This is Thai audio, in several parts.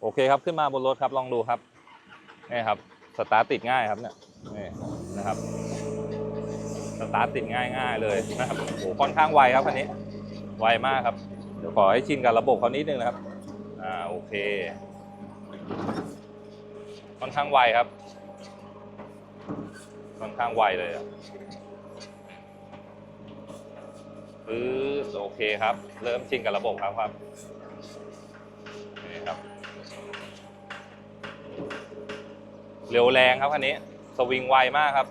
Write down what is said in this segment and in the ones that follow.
โอเคครับขึ้นมาบนรถครับลองดูครับนี่ครับสตาร์ทติดง่ายครับเนี่ยนี่นะครับสตาร์ทติดง่ายง่ายเลยนะครับโอ้หค่อนข้างไวครับคันนี้ไวมากครับเดี๋ยวขอให้ชินกับระบบเขานิดนึงนะครับอ่าโอเค ค่อนข้างไวครับ ค่อนข้างไวเลยอะปื๊ดโอเคครับ เริ่มชินกับระบบครับครับ เร็วแรงครับคันนี้ สวิงไวมากครับ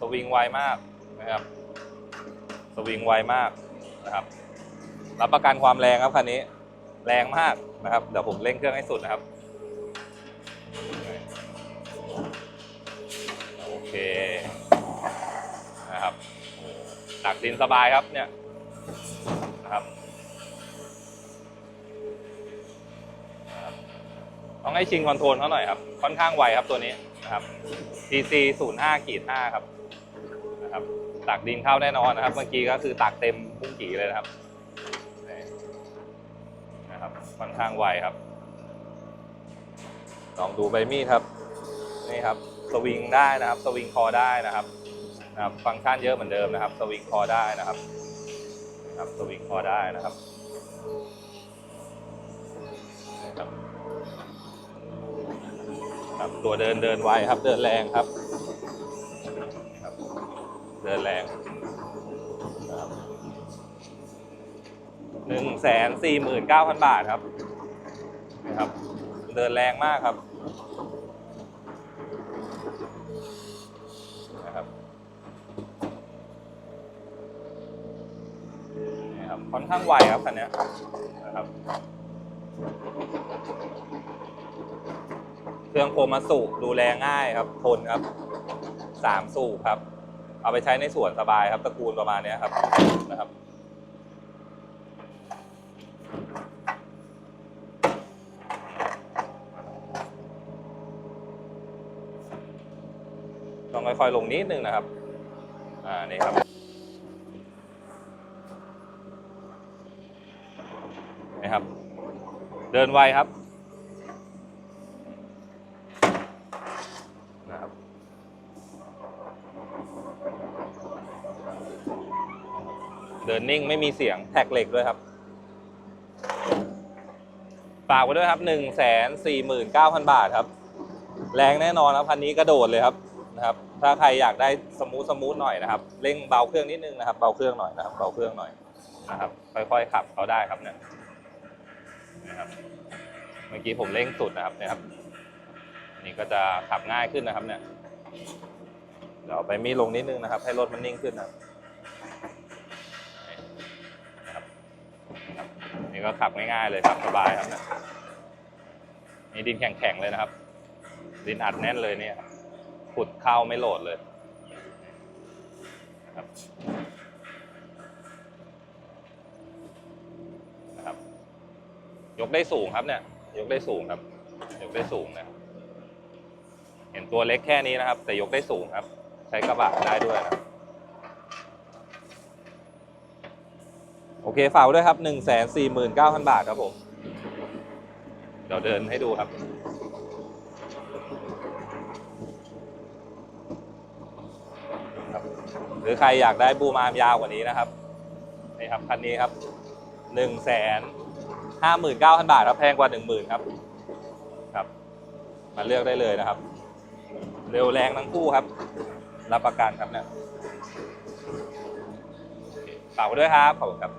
สวิงไวมากนะครับ สวิงไวมากนะครับ รับประกันความแรงครับคันนี้ แรงมากนะครับ เดี๋ยวผมเร่งเครื่องให้สุดนะครับ โอเคนะครับตักดินสบายครับเนี่ยนะครับนะครับ ต้องให้ชิงคอนโทรลเขาหน่อยครับ ค่อนข้างไวครับตัวนี้นะครับ TC 0 5ขีด5ครับนะครับตักดินเข้าแน่นอนนะครับ เมื่อกี้ก็คือตักเต็มพุ่งกี่เลยนะครับนี่นะครับ ค่อนข้างไวครับ ลองดูใบมีดครับนี่ครับสวิงได้นะครับ สวิงคอได้นะครับนะครับฟังก์ชันเยอะเหมือนเดิมนะครับ สวิงคอได้นะครับนะครับสวิงคอได้นะครับนะครับ ครับ ตัวเดินเดินไวครับ เดินแรงครับ เดินแรงหนึ่งแสนสี่หมื่นเก้าพันบาทครับนะครับ เดินแรงมากครับนะครับนี่ครับค่อนข้างไวครับคันนี้นะครับ เครื่องโคมาสุดูแลง่ายครับ ทนครับสามสูบครับ เอาไปใช้ในสวนสบายครับตระกูลประมาณนี้ครับนะครับต้องค่อยๆลงนิดนึงนะครับ อ่า นี่ครับ นี่ครับ เดินไวครับ เดินนิ่งไม่มีเสียงแท็กเหล็กด้วยครับฝากไว้ด้วยครับหนึ่งแสนสี่หมื่นเก้าพันบาทครับ แรงแน่นอนครับคันนี้กระโดดเลยครับนะครับ ถ้าใครอยากได้สมูทสมูทหน่อยนะครับเร่งเบาเครื่องนิดนึงนะครับ เบาเครื่องหน่อยนะครับเบาเครื่องหน่อยนะครับ ค่อยๆขับเขาได้ครับเนี่ยนะครับเมื่อกี้ผมเร่งสุดนะครับนี่ยครับ นี่ก็จะขับง่ายขึ้นนะครับเนี่ยเดี๋ยวเอาไปมีดลงนิดนึงนะครับ ให้รถมันนิ่งขึ้นนะครับ นี่ก็ขับง่ายๆเลยครับสบายครับเนี่ยนี่ดินแข็งๆเลยนะครับ ดินอัดแน่นเลยเนี่ยขุดเข้าไม่โหลดเลยนะครับนะครับ ยกได้สูงครับเนี่ย ยกได้สูงครับ ยกได้สูงนะเห็นตัวเล็กแค่นี้นะครับ แต่ยกได้สูงครับ ใช้กระบะได้ด้วยนะครับ โอเคฝากด้วยครับหนึ่งแสนสี่หมื่นเก้าพันบาทครับผม เดี๋ยวเดินให้ดูครับครับ หรือใครอยากได้บูมามยาวกว่านี้นะครับนี่ครับคันนี้ครับหนึ่งแสนห้าหมื่นเก้าพันบาทครับแพงกว่าหนึ่งหมื่นครับ ครับ มาเลือกได้เลยนะครับ เร็วแรงทั้งคู่ครับ รับประกันครับเนี่ยฝากไว้ด้วยครับ ขอบคุณครับ